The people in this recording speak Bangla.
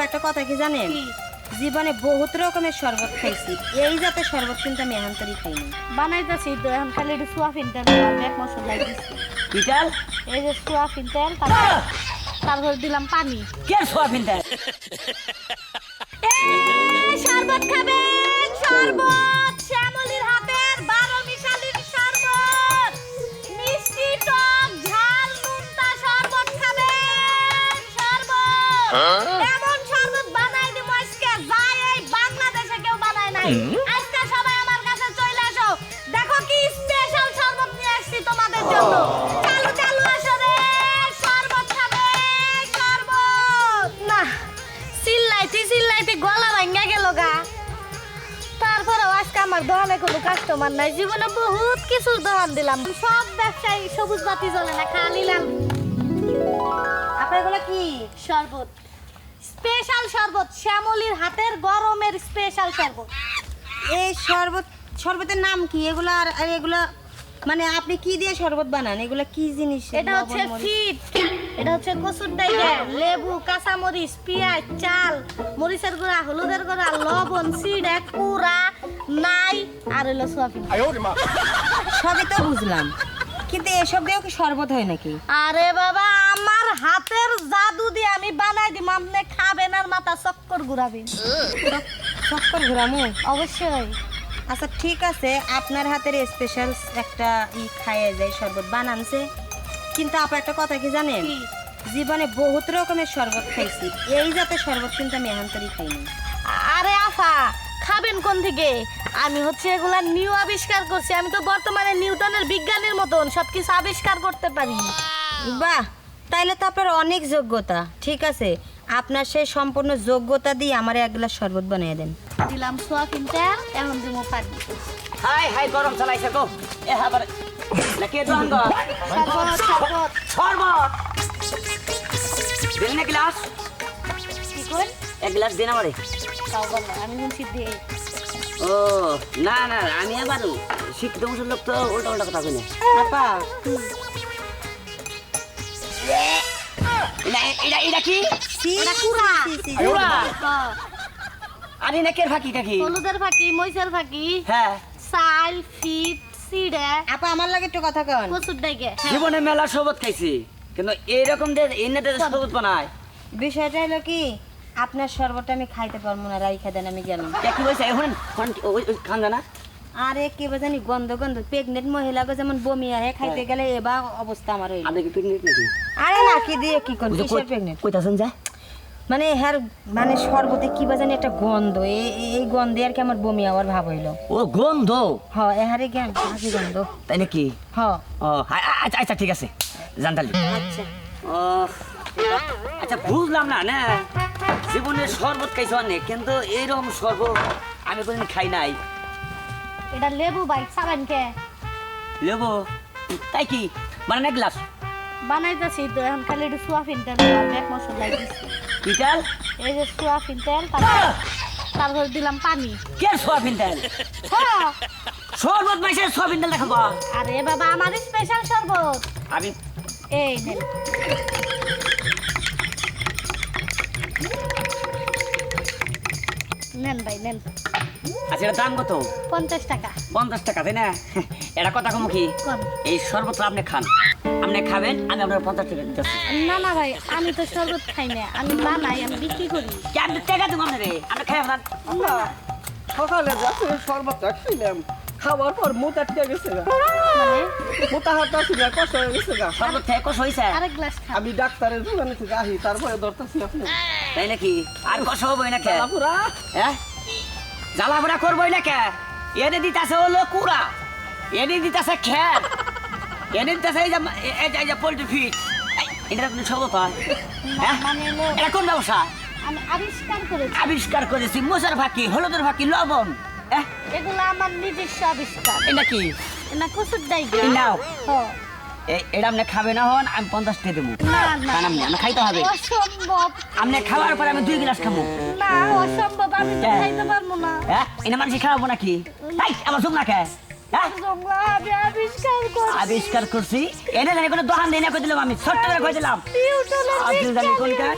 আপা একটা কথা কি জানেন? জীবনে বহুত রকমের শরবত খাইছি। এই জাতের শরবত কিন্তু আমি এখন এহান্তরি খাইনি। বানাইতেছি তো এখন খালি একটু সোয়াবিন তেল এক মশলা দিচ্ছি পিটাল এই যে সোয়াবিন তেল তারপর দিলাম পানি। কে দেয় এই শরবত খাবেন শরবত। শ্যামলির হাতের বারো মিশালির শরবত। মিষ্টি টক ঝাল নুনতা শরবত খাবেন শরবত। শরবত নাই। আজকে সবাই আমার কাছে চলে আসো। দেখো কি স্পেশাল শরবত নিয়ে আসছি তোমাদের জন্য। চালু চালু আসো রে শরবত খাবে শরবত। না চিল্লাইতে চিল্লাইতে গলা ভাঙ্গা গেল গা। তারপরেও আজকে আমার দোকানে কোনো কাস্টমার নাই। জীবনে বহুত কিছু দোকান দিলাম। সব ব্যবসায়ী সবুজ বাতি জ্বলে না খালি লাল। আপনার কি? শরবত। স্পেশাল শরবত শ্যামলির হাতের গরমের স্পেশাল শরবত। এই শরবত শরবতের নাম কি? এগুলো আর আর এগুলো মানে আপনি কি দিয়ে শরবত বানান? এগুলো কি জিনিস? এটা হচ্ছে লবণ, মরিচ? ফিট। এটা হচ্ছে কসুর ডাইলে লেবু কাঁচামরিচ পেঁয়াজ চাল মরিচের গুঁড়া হলুদের গুঁড়া লবণ সিডে কুড়া নাই আর হলো সোয়াবিন। সবই তো বুঝলাম। কিন্তু এসব দিয়েও কি শরবত হয় নাকি? আরে বাবা আমার হাতের জাদু দিয়ে আমি চক্কর ঘুরাবেন। চক্কর ঘোরামু? অবশ্যই। আচ্ছা ঠিক আছে। আপনার হাতের স্পেশাল একটা ই খাইয়ে যায় শরবত বানানছে। কিন্তু আপা একটা কথা কি জানেন? জীবনে বহুত রকমের শরবত খাইছি। এই জাতের শরবত কিন্তু আমি এহান্তরি খাইনি। আরে আফা খাবেন কোন থেকে? আমি হচ্ছে এগুলা নিউ আবিষ্কার করছি। আমি তো বর্তমানে নিউটনের বিজ্ঞানের মতন সবকিছু আবিষ্কার করতে পারি। বাহ তাইলে তো আপনার অনেক যোগ্যতা। ঠিক আছে। আপনার সেই সম্পূর্ণ যোগ্যতা দিয়ে আমার এক গ্লাস শরবত বানিয়ে দেন। দিলাম সোয়াবিন তেল এখন দিব পানি। হাই হাই গরম চালাইছে গো এ হাবার না কে দোয়ান গো শরবত শরবত! শরবত। দিন না গ্লাস? কি কর এক গ্লাস দিন আমারে। তাও বলো আমি বলছি দে ও না না আমি আবার শিক্ষিত মুসল লোক তো উল্টা উল্টা কথা কই না আপা এটা এটা এটা কি এটা কুড়া। কুড়া। হ্যাঁ, আরে না কে ফাঁকি টাকি হলুদের ফাঁকি মরিচের ফাঁকি। হ্যাঁ। চাল ফিট সিডে। আপা আমার লাগে একটু কথা কন। কচুর ডাইগে জীবনে মেলা শরবত খাইছি কিন্তু এইরকম যে এনে শরবত বানায়। বিষয়টা হলো কি আপনার শরবতটা আমি খাইতে পারব না রাইখা দেন আমি গেলাম। কে কি বলছে এখন খান জানা? আরে কি জানি গন্ধ গন্ধ। প্রেগনেন্ট মহিলাকে যেমন বমি আহে খাইতে গেলে এবার অবস্থা আমার হইল আপনি কি পিকনিক নাকি? আরে দিয়ে কি কিসের প্রেগনেন্ট কইতাছেন যা? মানে হ্যার মানে শরবতে কি বাজানি একটা গন্ধ। এই গন্ধে আর কি আমার বমি আবার ভাব হইল। ও গন্ধ? হ এহারে জ্ঞান হাসি গন্ধ। তাই নাকি? হ। ও আচ্ছা আচ্ছা ঠিক আছে। জানতালি আচ্ছা। ও আচ্ছা বুঝলাম না না? জীবনে শরবত খাইছো অনেক কিন্তু এইরকম শরবত আমি কোনদিন খাই নাই। এটা লেবু বাইক চাবেন কে? লেবো? তাই কি? মানে না গ্লাস। বানাইতেছি তো এখন খালি একটু সোয়াবিন তেল এক মশলা দিচ্ছি পিটাল এই যে সোয়াবিন তেল তারপর দিলাম পানি। কে সোয়াবিন তেল? শরবত মাইসে সোয়াবিন তেল দেখাবো। আরে বাবা আমার স্পেশাল শরবত। আমি এই নেন নেন ভাই নেন। আচ্ছা এটা দাম কত? পঞ্চাশ টাকা। পঞ্চাশ টাকা তাই না? এটা কথা কম কি? এই শরবতটা আপনি খান। আপনি খাবেন আমি আপনার পঞ্চাশ টাকা দিতেছি না না ভাই আমি তো শরবত খাই না আমি বানাই আমি বিক্রি করি। কি আপনি টাকা দেবো আপনার? আপনি খাই আপনার সকালে যাচ্ছে শরবতটা খাইলাম খাওয়ার পর মুতা টিকে গেছে গা। মানে? হাত আছে কষ্ট হয়ে গেছে গা। শরবত খেয়ে কষ হয়েছে আরেক গ্লাস আমি ডাক্তারের দোকানে থেকে আহি তারপরে ধরতেছি আপনি তাই নাকি? আর কষ হবই না কে? পুরা হ্যাঁ জ্বালাপোড়া করবোই না কে? এনে দিতেছে হলো কুড়া। এনে দিতেছে খের। এনে দিতেছে এই যে পোল্ট্রি ফিট এটা হয় হ্যাঁ? মানে এটা কোন ব্যবসা? আমি আবিষ্কার করেছি। আবিষ্কার করেছি। মোচার ফাঁকি হলুদের ফাঁকি লবণ। এগুলো আমার নিজস্ব আবিষ্কার। এটা কি? না কচুর এই নাও। হ্যাঁ এটা আপনি খাবে না হন আমি পঞ্চাশ টাকা দেবো। না না। আপনি আমি খাইতে হবে। অসম্ভব। আপনি খাওয়ার পরে আমি দুই গ্লাস খাব। না অসম্ভব আমি তো হ্যাঁ। খাইতে পারব না। হ্যাঁ এটা মানুষ খাওয়াবো নাকি? তাই আমার চুপ না খেয়ে হ্যাঁ আবিষ্কার করছি। এনে জানি কোনো দোকান দেয় না দিলাম আমি। ছোট্ট করে দিলাম। আব্দুল জালিম কোনটা?